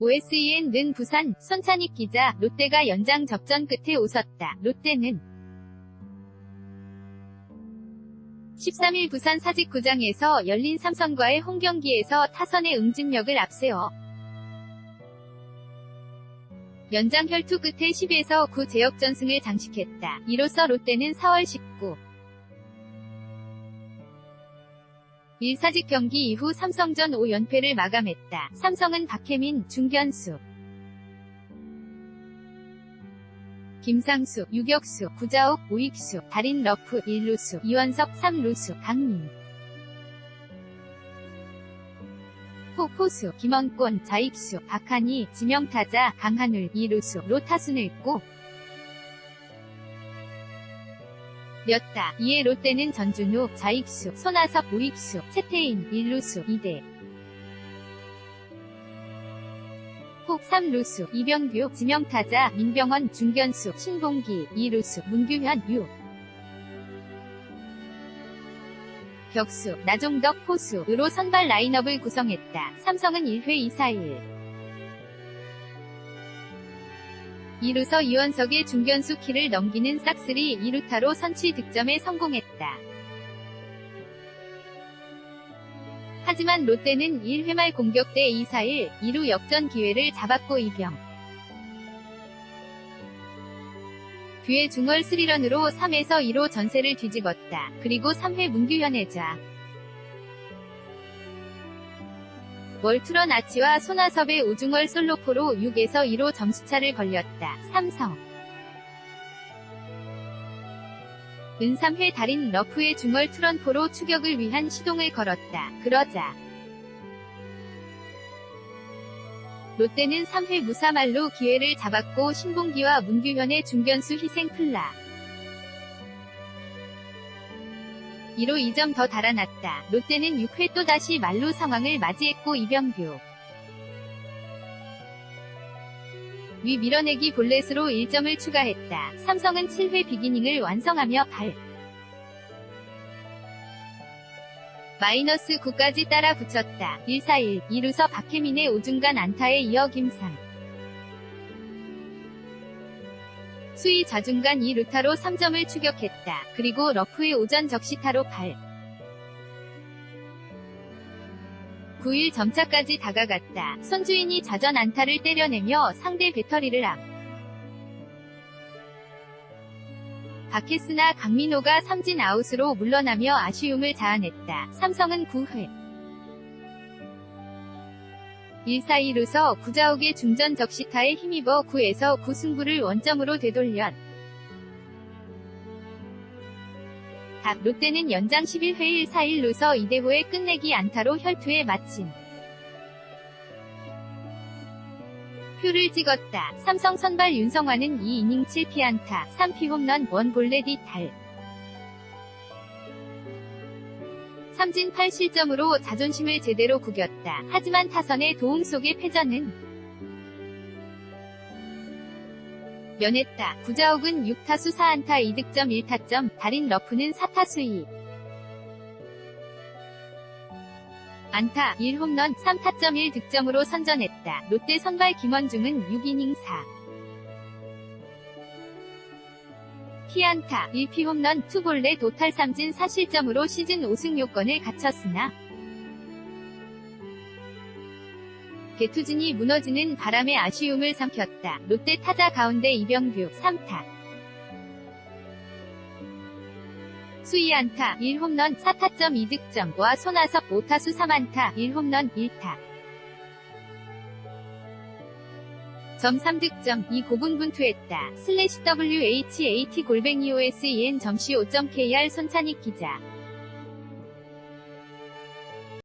OSEN는 부산, 손찬익 기자, 롯데가 연장 접전 끝에 웃었다. 롯데는 13일 부산 사직구장에서 열린 삼성과의 홈경기에서 타선의 응집력을 앞세워 연장 혈투 끝에 10에서 9 제역전승을 장식했다. 이로써 롯데는 4월 19 1사직 경기 이후 삼성전 5연패를 마감했다. 삼성은 박혜민, 중견수, 김상수, 유격수, 구자욱, 우익수, 달인 러프, 1루수, 이원석, 3루수, 강민, 포포수, 김원권, 자익수, 박한희, 지명타자, 강한울, 2루수, 로 타순을 고 렸다. 이에 롯데는 전준우, 자익수, 손아섭, 우익수, 채태인, 1루수, 2대. 폭 3루수, 이병규, 지명타자, 민병헌, 중견수, 신봉기, 2루수, 문규현, 유. 격수, 나종덕, 포수으로 선발 라인업을 구성했다. 삼성은 1회 2사일. 이루서 이원석의 중견수 키를 넘기는 싹쓸이 2루타로 선취 득점에 성공했다. 하지만 롯데는 1회 말 공격대 2사일 2루 역전 기회를 잡았고 이병 뒤에 중월 3런으로 3에서 2로 전세를 뒤집었다. 그리고 3회 문규현의 자 월트런 아치와 손아섭의 우중월 솔로포로 6에서 2로 점수차를 벌렸다. 삼성 은 3회 달인 러프의 중월 트런포로 추격을 위한 시동을 걸었다. 그러자 롯데는 3회 무사말로 기회를 잡았고 신봉기와 문규현의 중견수 희생 플라 이로 2점 더 달아났다. 롯데는 6회 또다시 말로 상황을 맞이했고 이병규 위 밀어내기 볼넷으로 1점을 추가했다. 삼성은 7회 비기닝을 완성하며 발 마이너스 9까지 따라 붙였다. 1-4-1, 2루서 박혜민의 오중간 안타에 이어 김상 수위 좌중간 2루타로 3점을 추격했다. 그리고 러프의 오전 적시타로 8. 9일 점차까지 다가갔다. 손주인이 좌전 안타를 때려내며 상대 배터리를 앞. 바케스나 강민호가 삼진 아웃으로 물러나며 아쉬움을 자아냈다. 삼성은 9회 1-4-2루서 구자욱의 중전 적시타에 힘입어 9에서 9 승부를 원점으로 되돌려 닭 롯데는 연장 11회 1-4-1루서 이대호의 끝내기 안타로 혈투에 마친 표를 찍었다. 삼성 선발 윤성환은 2이닝 7피안타, 3피 홈런, 1볼넷이 달. 삼진 8실점으로 자존심을 제대로 구겼다. 하지만 타선의 도움 속의 패전은 면했다. 구자욱은 6타수 4안타 2득점 1타점, 달인 러프는 4타수 2. 안타, 1홈런, 3타점 1득점으로 선전했다. 롯데 선발 김원중은 6이닝 4. 피안타, 1피 홈런, 투볼넷 도탈 3진 4실점으로 시즌 5승 요건을 갖췄으나 개투진이 무너지는 바람에 아쉬움을 삼켰다. 롯데 타자 가운데 이병규 3타. 수위 안타 1홈런 4타점 2득점과 손아섭 5타수 3안타 1홈런 1타 점 3득점 2 고분 분투했다. 슬래시 WHAT 골뱅이 OSEN 점시 5.KR 손찬익 기자